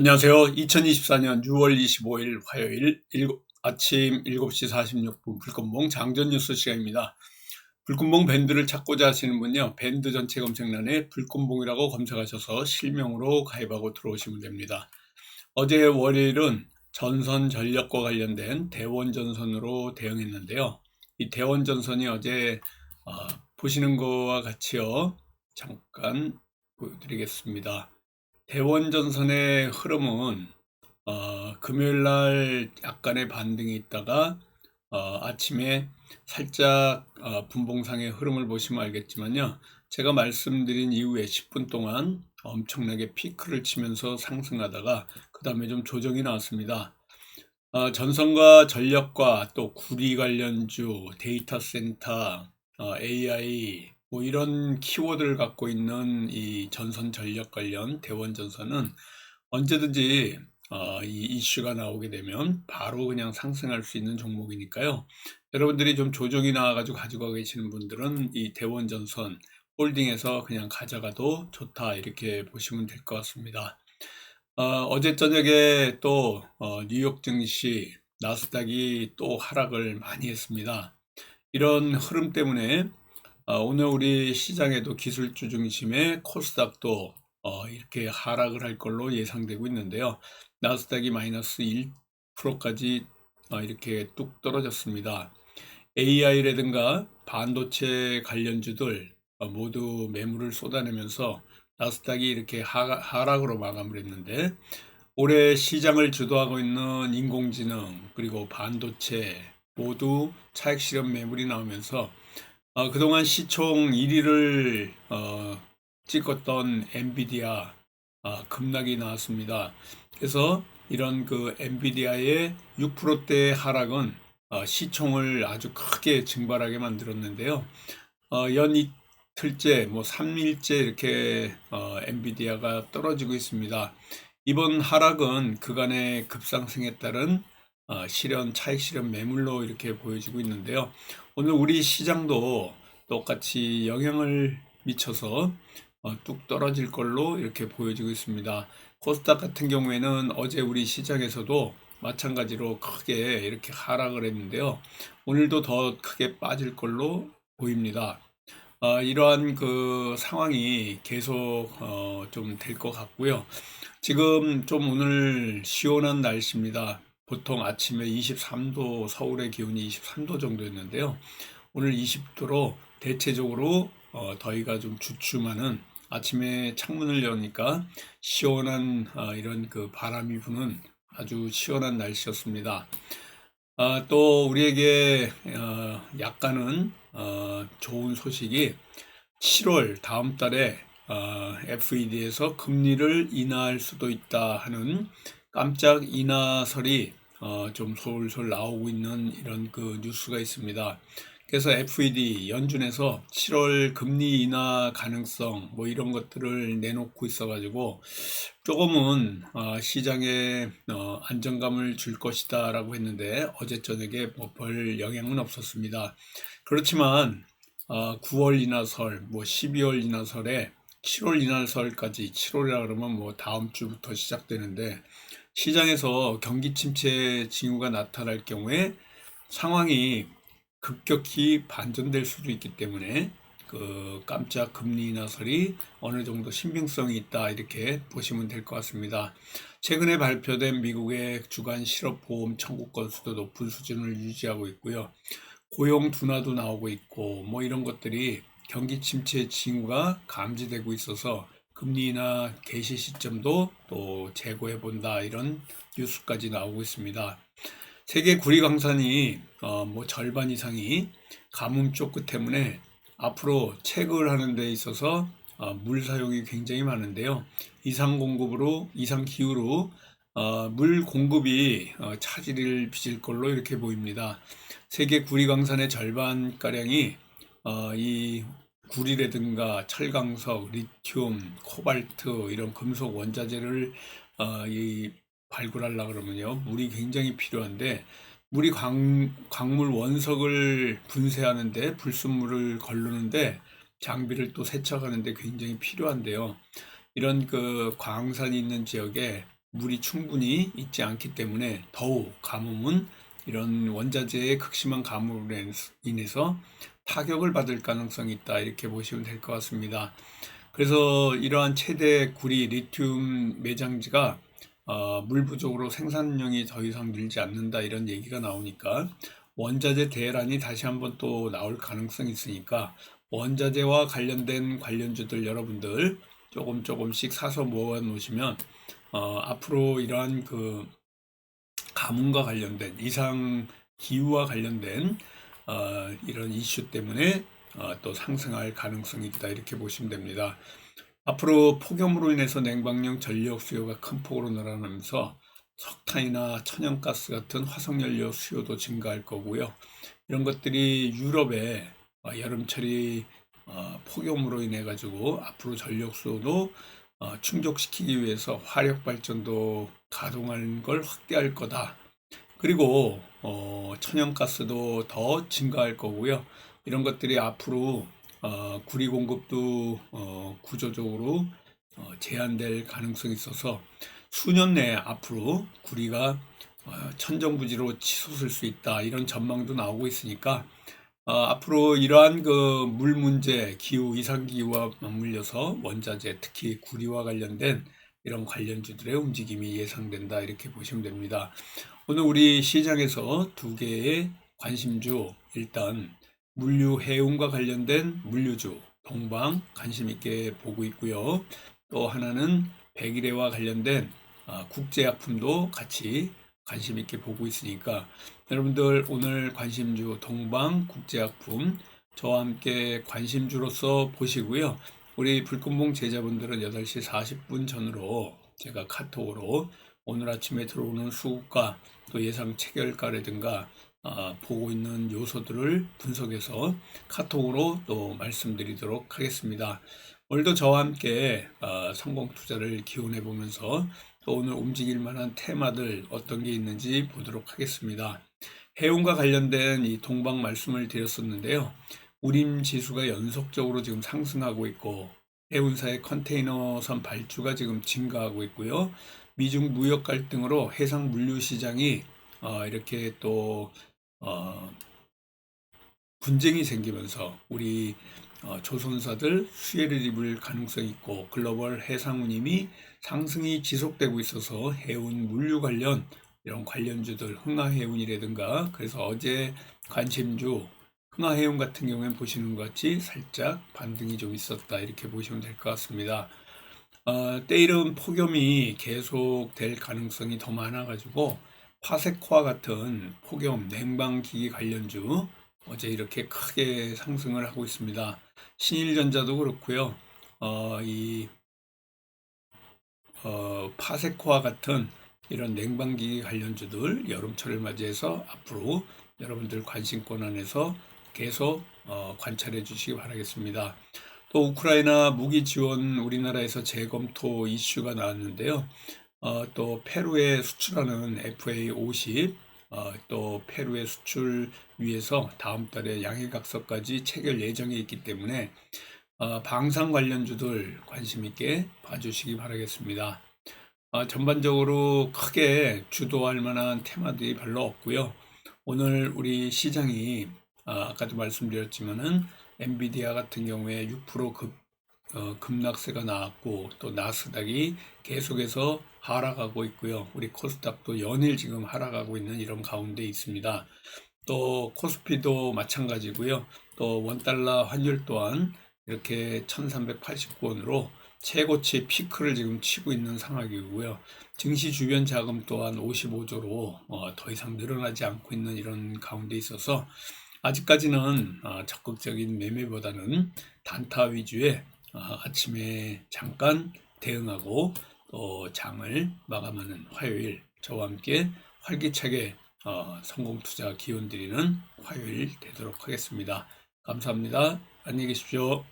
안녕하세요. 2024년 6월 25일 화요일 일곱- 아침 7시 46분 불금봉 장전 뉴스 시간입니다. 불금봉 밴드를 찾고자 하시는 분요. 밴드 전체 검색란에 불금봉이라고 검색하셔서 실명으로 가입하고 들어오시면 됩니다. 어제 월요일은 전선 전력과 관련된 대원 전선으로 대응했는데요. 이 대원 전선이 어제 어, 보시는 거와 같이요. 잠깐 보여드리겠습니다. 대원전선의 흐름은 어, 금요일 날 약간의 반등이 있다가 어, 아침에 살짝 어, 분봉상의 흐름을 보시면 알겠지만요. 제가 말씀드린 이후에 10분 동안 엄청나게 피크를 치면서 상승하다가 그 다음에 좀 조정이 나왔습니다. 어, 전선과 전력과 또 구리 관련주, 데이터 센터, 어, AI 뭐 이런 키워드를 갖고 있는 이 전선 전력 관련 대원 전선은 언제든지 어, 이 이슈가 나오게 되면 바로 그냥 상승할 수 있는 종목이니까요. 여러분들이 좀 조정이 나와가지고 가지고 계시는 분들은 이 대원 전선 홀딩에서 그냥 가져가도 좋다 이렇게 보시면 될 것 같습니다. 어, 제 저녁에 또 어, 뉴욕 증시 나스닥이 또 하락을 많이 했습니다. 이런 흐름 때문에 어, 오늘 우리 시장에도 기술주 중심의 코스닥도 어, 이렇게 하락을 할 걸로 예상되고 있는데요. 나스닥이 마이너스 1%까지 어, 이렇게 뚝 떨어졌습니다. AI라든가 반도체 관련주들 어, 모두 매물을 쏟아내면서 나스닥이 이렇게 하, 하락으로 마감을 했는데 올해 시장을 주도하고 있는 인공지능 그리고 반도체 모두 차익 실현 매물이 나오면서 어, 그동안 시총 1위를 어, 찍었던 엔비디아 어, 급락이 나왔습니다. 그래서 이런 그 엔비디아의 6%대 하락은 어, 시총을 아주 크게 증발하게 만들었는데요. 어, 연 이틀째, 뭐 3일째 이렇게 어, 엔비디아가 떨어지고 있습니다. 이번 하락은 그간의 급상승에 따른 어, 실현, 차익 실현 매물로 이렇게 보여지고 있는데요. 오늘 우리 시장도 똑같이 영향을 미쳐서 어, 뚝 떨어질 걸로 이렇게 보여지고 있습니다. 코스닥 같은 경우에는 어제 우리 시장에서도 마찬가지로 크게 이렇게 하락을 했는데요. 오늘도 더 크게 빠질 걸로 보입니다. 어, 이러한 그 상황이 계속 어, 좀 될 것 같고요. 지금 좀 오늘 시원한 날씨입니다. 보통 아침에 23도 서울의 기온이 23도 정도였는데요. 오늘 20도로 대체적으로 어, 더위가 좀 주춤하는 아침에 창문을 여니까 시원한 어, 이런 그 바람이 부는 아주 시원한 날씨였습니다. 어, 또 우리에게 어, 약간은 어, 좋은 소식이 7월 다음 달에 어, FED에서 금리를 인하할 수도 있다 하는 깜짝 인하설이 어, 좀 솔솔 나오고 있는 이런 그 뉴스가 있습니다. 그래서 FED 연준에서 7월 금리 인하 가능성 뭐 이런 것들을 내놓고 있어가지고 조금은 어, 시장에 어, 안정감을 줄 것이다라고 했는데 어제 저녁에 뭐별 영향은 없었습니다. 그렇지만 어, 9월 인하설, 뭐 12월 인하설에 7월 인하설까지 7월이라 그러면 뭐 다음 주부터 시작되는데 시장에서 경기 침체 징후가 나타날 경우에 상황이 급격히 반전될 수도 있기 때문에 그 깜짝 금리 인하설이 어느 정도 신빙성이 있다 이렇게 보시면 될 것 같습니다. 최근에 발표된 미국의 주간 실업보험 청구 건수도 높은 수준을 유지하고 있고요. 고용 둔화도 나오고 있고 뭐 이런 것들이 경기 침체 징후가 감지되고 있어서 금리 인하 개시 시점도 또 재고해 본다 이런 뉴스까지 나오고 있습니다. 세계 구리 강산이 어, 뭐 절반 이상이 가뭄 쪽 때문에 앞으로 채굴 하는 데 있어서 어, 물 사용이 굉장히 많은데요. 이상 공급으로 이상 기후로 어, 물 공급이 어, 차질을 빚을 걸로 이렇게 보입니다. 세계 구리 강산의 절반 가량이 어, 이 구리라든가 철강석, 리튬, 코발트 이런 금속 원자재를 어, 이 발굴하려 그러면요 물이 굉장히 필요한데 물이 광, 광물 원석을 분쇄하는데 불순물을 걸르는데 장비를 또 세척하는데 굉장히 필요한데요. 이런 그 광산이 있는 지역에 물이 충분히 있지 않기 때문에 더욱 가뭄은 이런 원자재의 극심한 가뭄으로 인해서 타격을 받을 가능성이 있다 이렇게 보시면 될 것 같습니다. 그래서 이러한 최대 구리 리튬 매장지가 어, 물 부족으로 생산량이 더 이상 늘지 않는다 이런 얘기가 나오니까 원자재 대란이 다시 한번 또 나올 가능성이 있으니까 원자재와 관련된 관련주들 여러분들 조금 조금씩 사서 모아 놓으시면 어, 앞으로 이러한 그 가뭄과 관련된 이상 기후와 관련된 어, 이런 이슈 때문에 어, 또 상승할 가능성이 있다 이렇게 보시면 됩니다. 앞으로 폭염으로 인해서 냉방용 전력 수요가 큰 폭으로 늘어나면서 석탄이나 천연가스 같은 화석연료 수요도 증가할 거고요. 이런 것들이 유럽에 어, 여름철이 어, 폭염으로 인해 가지고 앞으로 전력 수요도 어, 충족시키기 위해서 화력 발전도 가동하는 걸 확대할 거다. 그리고 천연가스도 더 증가할 거고요. 이런 것들이 앞으로 어, 구리 공급도 어, 구조적으로 어, 제한될 가능성이 있어서 수년 내에 앞으로 구리가 어, 천정부지로 치솟을 수 있다 이런 전망도 나오고 있으니까 어, 앞으로 이러한 그 물 문제, 기후 이상 기후와 맞물려서 원자재 특히 구리와 관련된 이런 관련주들의 움직임이 예상된다 이렇게 보시면 됩니다. 오늘 우리 시장에서 두 개의 관심주 일단 물류 해운과 관련된 물류주 동방 관심 있게 보고 있고요. 또 하나는 백일해와 관련된 아, 국제약품도 같이 관심 있게 보고 있으니까 여러분들 오늘 관심주 동방 국제약품 저와 함께 관심주로서 보시고요. 우리 불금봉 제자분들은 8시 40분 전으로 제가 카톡으로 오늘 아침에 들어오는 수급과 또 예상 체결가라든가 어, 보고 있는 요소들을 분석해서 카톡으로 또 말씀드리도록 하겠습니다. 오늘도 저와 함께 어, 성공 투자를 기원해 보면서 또 오늘 움직일 만한 테마들 어떤 게 있는지 보도록 하겠습니다. 해운과 관련된 이 동방 말씀을 드렸었는데요. 우림 지수가 연속적으로 지금 상승하고 있고 해운사의 컨테이너선 발주가 지금 증가하고 있고요. 미중 무역 갈등으로 해상 물류 시장이 어, 이렇게 또 어, 분쟁이 생기면서 우리 어, 조선사들 수혜를 입을 가능성이 있고 글로벌 해상 운임이 상승이 지속되고 있어서 해운 물류 관련 이런 관련주들 흥하해운이라든가 그래서 어제 관심주 흥하해운 같은 경우에 보시는 것 같이 살짝 반등이 좀 있었다 이렇게 보시면 될 것 같습니다. 어, 때이른 폭염이 계속될 가능성이 더 많아가지고 파세코와 같은 폭염 냉방기기 관련주 어제 이렇게 크게 상승을 하고 있습니다. 신일전자도 그렇고요. 어, 이 어, 파세코와 같은 이런 냉방기기 관련주들 여름철을 맞이해서 앞으로 여러분들 관심권 안에서 계속 어, 관찰해 주시기 바라겠습니다. 또 우크라이나 무기 지원 우리나라에서 재검토 이슈가 나왔는데요. 어, 또 페루에 수출하는 FA50 어, 또 페루의 수출 위해서 다음 달에 양해각서까지 체결 예정에 있기 때문에 어, 방산 관련주들 관심 있게 봐주시기 바라겠습니다. 어, 전반적으로 크게 주도할 만한 테마들이 별로 없고요. 오늘 우리 시장이 어, 아까도 말씀드렸지만은 엔비디아 같은 경우에 6%급 어, 급락세가 나왔고 또 나스닥이 계속해서 하락하고 있고요. 우리 코스닥도 연일 지금 하락하고 있는 이런 가운데 있습니다. 또 코스피도 마찬가지고요. 또 원달러 환율 또한 이렇게 1389원으로 최고치 피크를 지금 치고 있는 상황이고요. 증시 주변 자금 또한 55조로 어, 더 이상 늘어나지 않고 있는 이런 가운데 있어서 아직까지는 어, 적극적인 매매보다는 단타 위주의 어, 아침에 잠깐 대응하고 또 장을 마감하는 화요일 저와 함께 활기차게 어, 성공 투자 기원 드리는 화요일 되도록 하겠습니다. 감사합니다. 안녕히 계십시오.